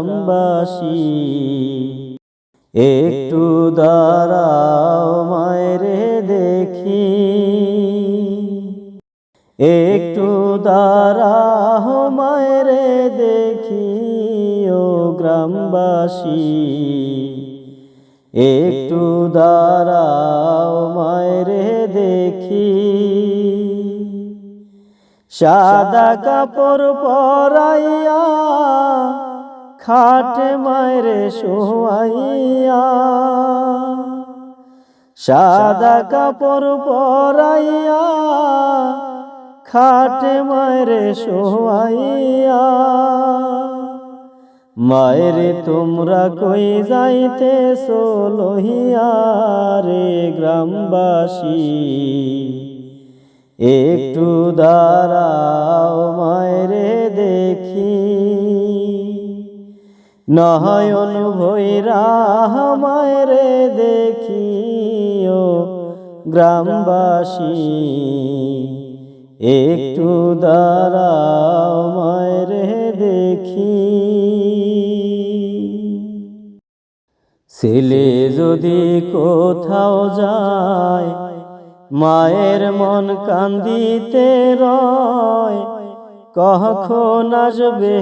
গ্রামবাসী, একটু দাঁড়াও মায়েরে দেখি। একটু দাঁড়াহ মায়েরে দেখি, ও গ্রামবাসী। একটু দাঁড়াও মায়েরে দেখি। সাদা কাপড় পরাইয়া খাটে মায়েরে শোয়াইয়া। সাদা কাপড় পরাইয়া খাটে মায়েরে শোয়াইয়া। মায়েরে তোমরা কই যাইতে সোলহিয়া রে গ্রামবাসী? একটু দাঁড়াও মায়েরে দেখি। নয়ন ভৈরা দেখি ও গ্রামবাসী, একটু দাঁড়াও মায়েরে দেখি। ছেলে যদি কোথাও যায়, মায়ের মন কান্দিতে রয় কখন আসবে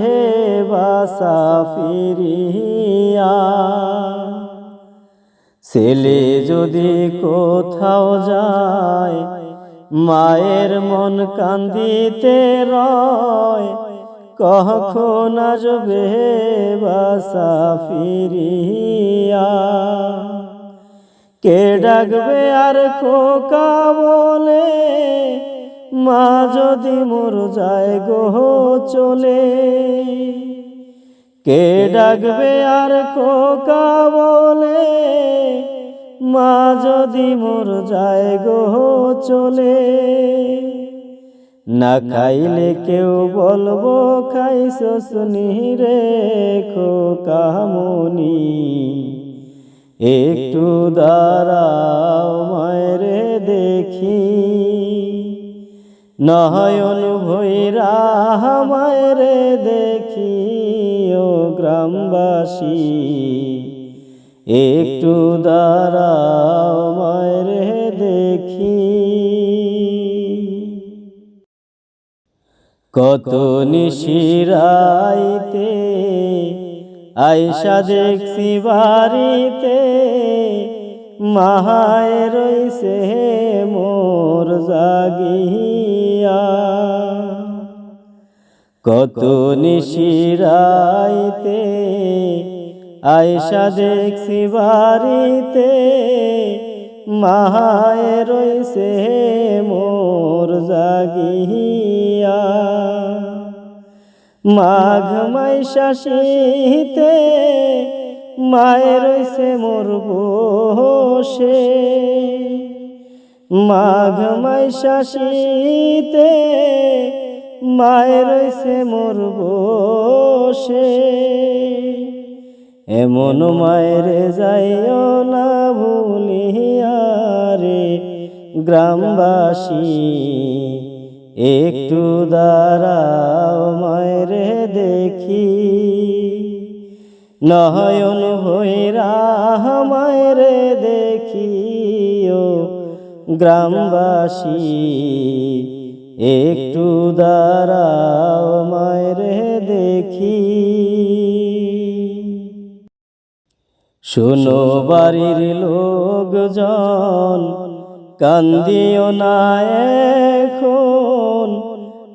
বাসা ফিরিয়া ছেলে যদি কোথাও যায়, মায়ের মন কান্দিতে রয়, কখন আসবে বাসা ফিরিয়া কে ডাকবে আর খোকা বলে মা যদি মোর যায় গো চলে। কে ডাকবে আর খোকা বলে? মা যদি মোর যায় গো চলে। না খাইলে কেউ বলব, খাইছ শুনি রে খোকামনি একটু দাঁড়াও মায়েরে দেখি। নয়ন ভৈরা মায়েরে দেখি ও গ্রামবাসী। একটু দাঁড়াও মায়েরে দেখি। কত নিশিরাইতে, আয়সা দেখছি বাড়িতে মাহায় রইছে মোর জাগিয়া। কত নিশিরাইতে আয়সা দেখছি বাড়িতে, মাহায় রইছে মোর জাগিয়া। মাঘ মাইশা শীতে মায়ের রইছে মোর বসে। মাঘ মাইশা শীতে মায়ের রইছে মোর বসে। এমন মায়ের যাইও না ভুলিয়া রে গ্রামবাসী। একটু দাঁড়াও মায়েরে দেখি। নয়ন মায়েরে দেখি ও গ্রামবাসী, একটু দাঁড়াও মায়েরে দেখি। শোনো বাড়ির লোকজন, কান্দিও না এখন।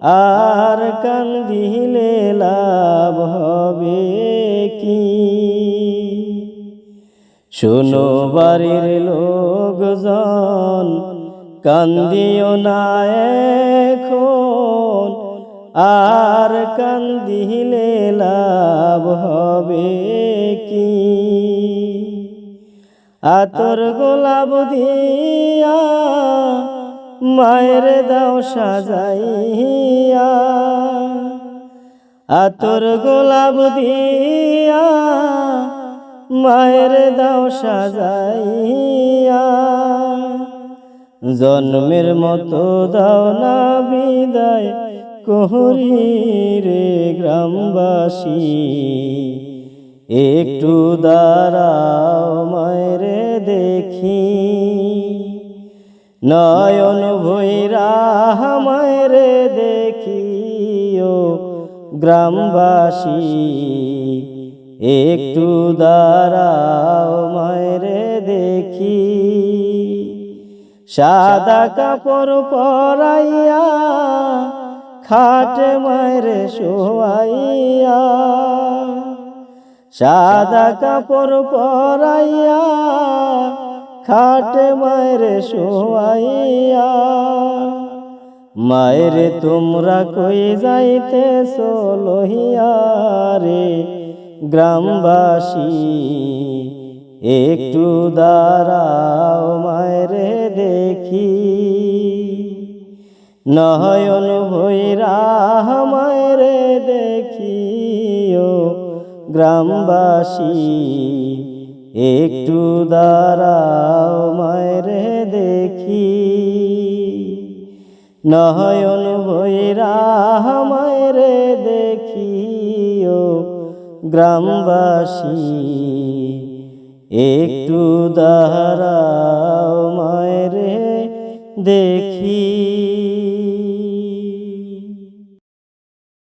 আর কান্দিলে লাভ হবে কি? শুনো বাড়ির লোকজন কান্দিও না এখন। আর কান্দিলে লাভ হবে কি? আতর গোলাপ দিয়া মায়ের দাও সাজাইয়া আতর গোলাপ দিয়া মায়ের দাও সাজাইয়া। জন্মের মতো দাও না বিদায় কোহরি রে গ্রামবাসী। একটু দাঁড়াও মায়ের দেখি। নয়ন ভৈরা মায়েরে দেখিও গ্রামবাসী, একটু দাঁড়াও মায়েরে দেখি। সাদা কাপড় পরাইয়া, খাটে মায়েরে শোয়াইয়া, সাদা কাপড় পরাইয়া খাটে মায়েরে শোয়াইয়া। মায়েরে তোমরা কই যাইতে লহিয়া রে? গ্রামবাসী, একটু দাঁড়াও মায়েরে দেখি। নয়ন ভৈরা মায়েরে দেখিও। গ্রামবাসী একটু দাঁড়াও মায়েরে দেখি। নয়ন ভৈরা মায়েরে দেখিও গ্রামবাসী। একটু দাঁড়াও মায়েরে দেখি।